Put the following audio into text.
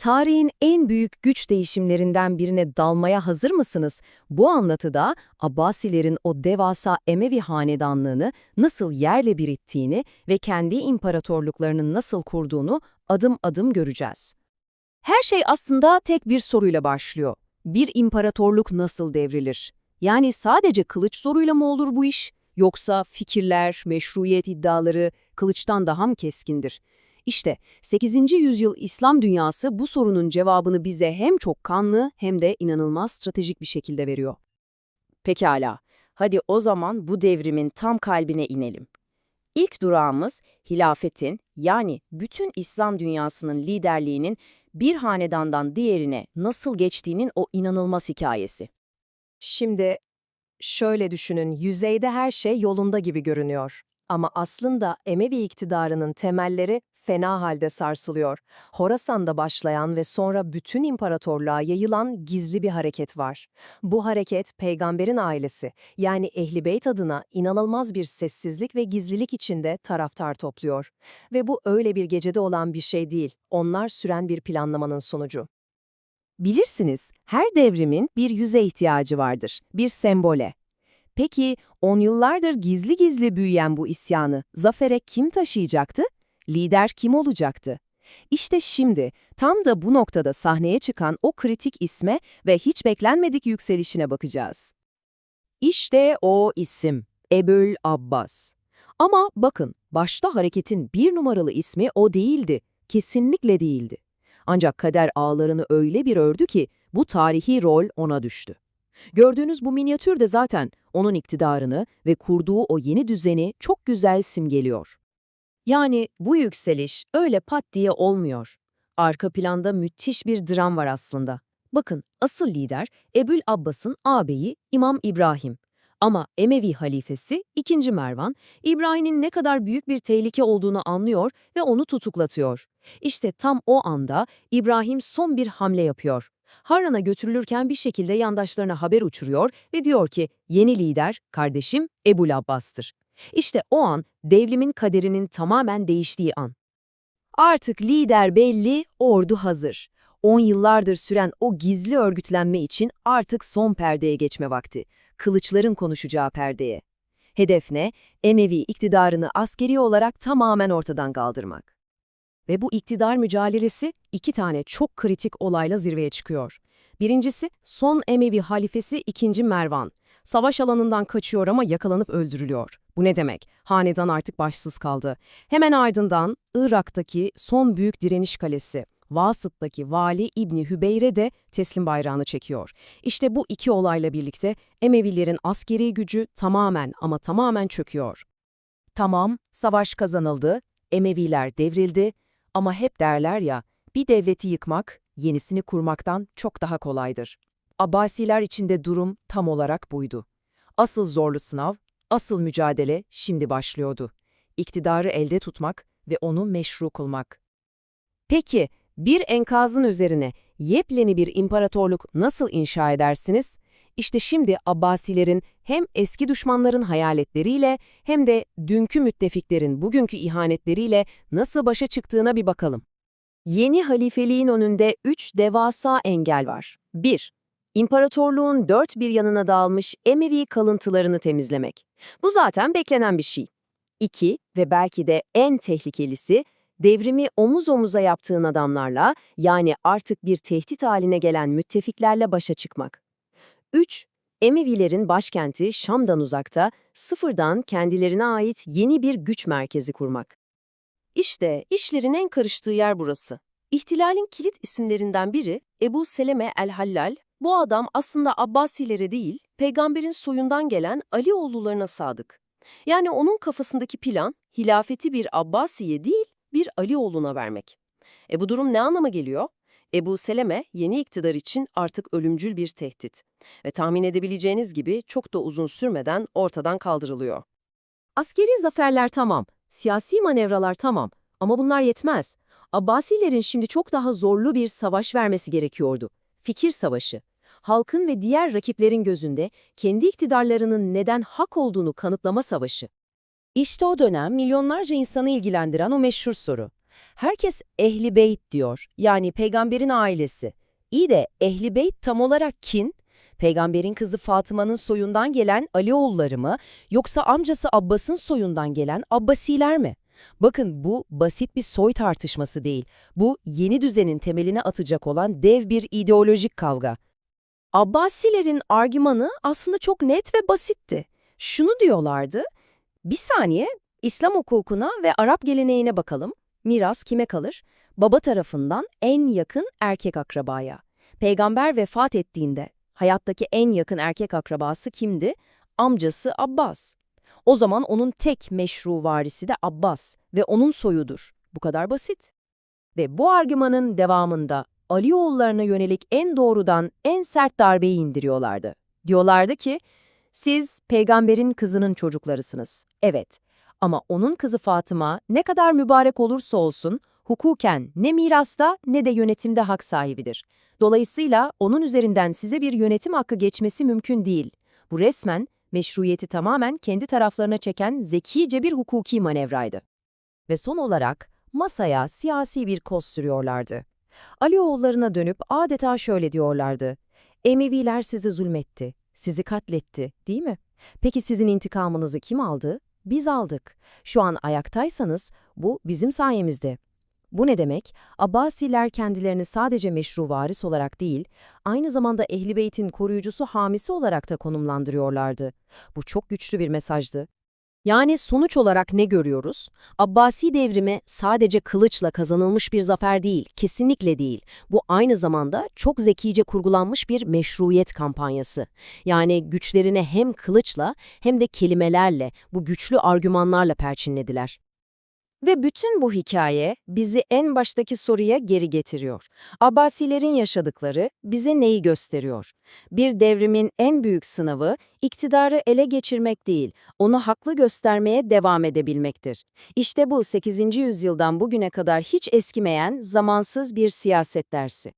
Tarihin en büyük güç değişimlerinden birine dalmaya hazır mısınız? Bu anlatıda Abbasilerin o devasa Emevi hanedanlığını nasıl yerle bir ettiğini ve kendi imparatorluklarını nasıl kurduğunu adım adım göreceğiz. Her şey aslında tek bir soruyla başlıyor. Bir imparatorluk nasıl devrilir? Yani sadece kılıç zoruyla mı olur bu iş? Yoksa fikirler, meşruiyet iddiaları kılıçtan daha mı keskindir? İşte 8. yüzyıl İslam dünyası bu sorunun cevabını bize hem çok kanlı hem de inanılmaz stratejik bir şekilde veriyor. Pekala, hadi o zaman bu devrimin tam kalbine inelim. İlk durağımız hilafetin yani bütün İslam dünyasının liderliğinin bir hanedandan diğerine nasıl geçtiğinin o inanılmaz hikayesi. Şimdi şöyle düşünün, yüzeyde her şey yolunda gibi görünüyor. Ama aslında Emevi iktidarının temelleri fena halde sarsılıyor. Horasan'da başlayan ve sonra bütün imparatorluğa yayılan gizli bir hareket var. Bu hareket peygamberin ailesi yani Ehli Beyt adına inanılmaz bir sessizlik ve gizlilik içinde taraftar topluyor. Ve bu öyle bir gecede olan bir şey değil, onlar süren bir planlamanın sonucu. Bilirsiniz, her devrimin bir yüze ihtiyacı vardır, bir sembole. Peki, on yıllardır gizli gizli büyüyen bu isyanı zafere kim taşıyacaktı? Lider kim olacaktı? İşte şimdi, tam da bu noktada sahneye çıkan o kritik isme ve hiç beklenmedik yükselişine bakacağız. İşte o isim, Ebül Abbas. Ama bakın, başta hareketin bir numaralı ismi o değildi, kesinlikle değildi. Ancak kader ağlarını öyle bir ördü ki bu tarihi rol ona düştü. Gördüğünüz bu minyatür de zaten onun iktidarını ve kurduğu o yeni düzeni çok güzel simgeliyor. Yani bu yükseliş öyle pat diye olmuyor. Arka planda müthiş bir dram var aslında. Bakın asıl lider Ebül Abbas'ın ağabeyi İmam İbrahim. Ama Emevi halifesi 2. Mervan, İbrahim'in ne kadar büyük bir tehlike olduğunu anlıyor ve onu tutuklatıyor. İşte tam o anda İbrahim son bir hamle yapıyor. Harran'a götürülürken bir şekilde yandaşlarına haber uçuruyor ve diyor ki yeni lider kardeşim Ebul Abbas'tır. İşte o an devrimin kaderinin tamamen değiştiği an. Artık lider belli, ordu hazır. 10 yıllardır süren o gizli örgütlenme için artık son perdeye geçme vakti. Kılıçların konuşacağı perdeye. Hedef ne? Emevi iktidarını askeri olarak tamamen ortadan kaldırmak. Ve bu iktidar mücadelesi iki tane çok kritik olayla zirveye çıkıyor. Birincisi son Emevi halifesi 2. Mervan. Savaş alanından kaçıyor ama yakalanıp öldürülüyor. Bu ne demek? Hanedan artık başsız kaldı. Hemen ardından Irak'taki son büyük direniş kalesi, Vasıt'taki vali İbni Hübeyre de teslim bayrağını çekiyor. İşte bu iki olayla birlikte Emevilerin askeri gücü tamamen ama tamamen çöküyor. Tamam, savaş kazanıldı, Emeviler devrildi ama hep derler ya, bir devleti yıkmak, yenisini kurmaktan çok daha kolaydır. Abbasiler içinde durum tam olarak buydu. Asıl zorlu sınav, asıl mücadele şimdi başlıyordu. İktidarı elde tutmak ve onu meşru kılmak. Peki, bir enkazın üzerine yepyeni bir imparatorluk nasıl inşa edersiniz? İşte şimdi Abbasilerin hem eski düşmanların hayaletleriyle hem de dünkü müttefiklerin bugünkü ihanetleriyle nasıl başa çıktığına bir bakalım. Yeni halifeliğin önünde üç devasa engel var. 1. İmparatorluğun dört bir yanına dağılmış Emevi kalıntılarını temizlemek. Bu zaten beklenen bir şey. 2. Ve belki de en tehlikelisi, devrimi omuz omuza yaptığın adamlarla, yani artık bir tehdit haline gelen müttefiklerle başa çıkmak. 3. Emevilerin başkenti Şam'dan uzakta, sıfırdan kendilerine ait yeni bir güç merkezi kurmak. İşte işlerin en karıştığı yer burası. İhtilalin kilit isimlerinden biri Ebu Seleme el-Hallal, bu adam aslında Abbasilere değil, peygamberin soyundan gelen Alioğullarına sadık. Yani onun kafasındaki plan, hilafeti bir Abbasiye değil, bir Alioğluna vermek. E bu durum ne anlama geliyor? Ebu Seleme yeni iktidar için artık ölümcül bir tehdit. Ve tahmin edebileceğiniz gibi çok da uzun sürmeden ortadan kaldırılıyor. Askeri zaferler tamam, siyasi manevralar tamam ama bunlar yetmez. Abbasilerin şimdi çok daha zorlu bir savaş vermesi gerekiyordu. Fikir savaşı. Halkın ve diğer rakiplerin gözünde kendi iktidarlarının neden hak olduğunu kanıtlama savaşı. İşte o dönem milyonlarca insanı ilgilendiren o meşhur soru. Herkes ehli beyt diyor, yani peygamberin ailesi. İyi de ehli beyt tam olarak kin? Peygamberin kızı Fatıma'nın soyundan gelen Alioğulları mı, yoksa amcası Abbas'ın soyundan gelen Abbasiler mi? Bakın bu basit bir soy tartışması değil. Bu yeni düzenin temelini atacak olan dev bir ideolojik kavga. Abbasilerin argümanı aslında çok net ve basitti. Şunu diyorlardı, bir saniye İslam hukukuna ve Arap geleneğine bakalım. Miras kime kalır? Baba tarafından en yakın erkek akrabaya. Peygamber vefat ettiğinde hayattaki en yakın erkek akrabası kimdi? Amcası Abbas. O zaman onun tek meşru varisi de Abbas ve onun soyudur. Bu kadar basit. Ve bu argümanın devamında Alioğullarına yönelik en doğrudan en sert darbeyi indiriyorlardı. Diyorlardı ki, siz peygamberin kızının çocuklarısınız. Evet ama onun kızı Fatıma ne kadar mübarek olursa olsun hukuken ne mirasta ne de yönetimde hak sahibidir. Dolayısıyla onun üzerinden size bir yönetim hakkı geçmesi mümkün değil. Bu resmen meşruiyeti tamamen kendi taraflarına çeken zekice bir hukuki manevraydı. Ve son olarak masaya siyasi bir koz sürüyorlardı. Alioğullarına dönüp adeta şöyle diyorlardı. Emeviler sizi zulmetti, sizi katletti, değil mi? Peki sizin intikamınızı kim aldı? Biz aldık. Şu an ayaktaysanız bu bizim sayemizde. Bu ne demek? Abbasiler kendilerini sadece meşru varis olarak değil, aynı zamanda Ehl-i Beyt'in koruyucusu hamisi olarak da konumlandırıyorlardı. Bu çok güçlü bir mesajdı. Yani sonuç olarak ne görüyoruz? Abbasi devrimi sadece kılıçla kazanılmış bir zafer değil, kesinlikle değil. Bu aynı zamanda çok zekice kurgulanmış bir meşruiyet kampanyası. Yani güçlerini hem kılıçla hem de kelimelerle, bu güçlü argümanlarla perçinlediler. Ve bütün bu hikaye bizi en baştaki soruya geri getiriyor. Abbasilerin yaşadıkları bize neyi gösteriyor? Bir devrimin en büyük sınavı iktidarı ele geçirmek değil, onu haklı göstermeye devam edebilmektir. İşte bu 8. yüzyıldan bugüne kadar hiç eskimeyen zamansız bir siyaset dersi.